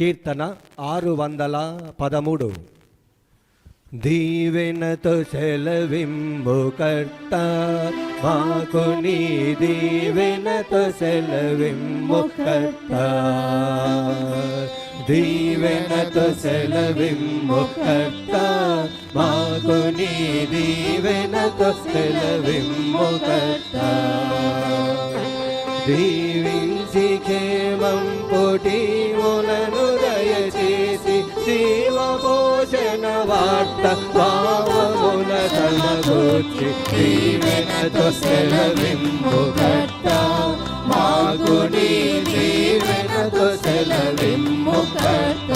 కీర్తన ఆరు వందల పదమూడు దీవెనతో సెలవింబు కర్త మాకు నీ దీవెనతో సెలవింబు కర్త దీవెనతో సెలవింబు కర్త మాకు నీ దీవెనతో సెలవింబు కర్త దీవించి క్షేమం పోటీ ములను వార్త భావమున తలగొచ్చి దీవెనతో సెలవింపు కట్ట మాకు నీ దీవెనతో సెలవింపు కట్ట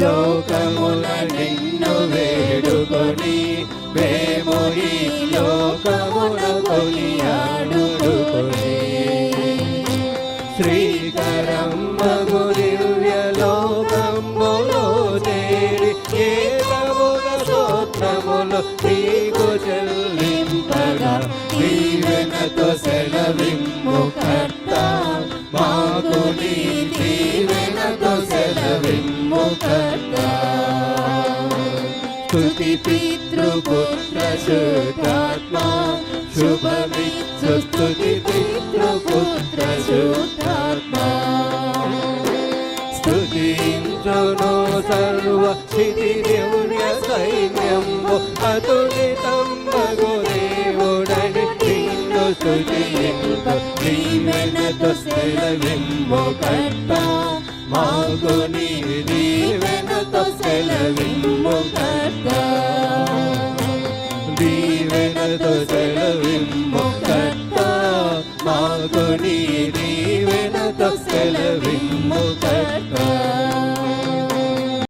లోకముల నిన్ను వేడుకొని మేము ఈ లోకముల కొనియాడుకొని శ్రీ స్తోత్రములు నీకు చెల్లింపగా. దీవెనతో సెలవిమ్ము కర్త. మాకు నీ దీవెనతో సెలవిమ్ము కర్త. స్తుతి పితృపుత్ర శుద్ధాత్మా. శుభమిత్సు స్తుతి పితృపుత్ర శుద్ధాత్మా. స్తుతించును సర్వ స్థితి దేవుని సైన్యము. అతులితంబగు దేవుడని నిన్ను స్తుతింతు దీవెనతో సెలవిమ్ము కర్త మాకు నీ దీవెనతో సెలవిమ్ము కర్త దీవెనతో సెలవిమ్ము కర్త మాకు నీ దీవెనతో సెలవిమ్ము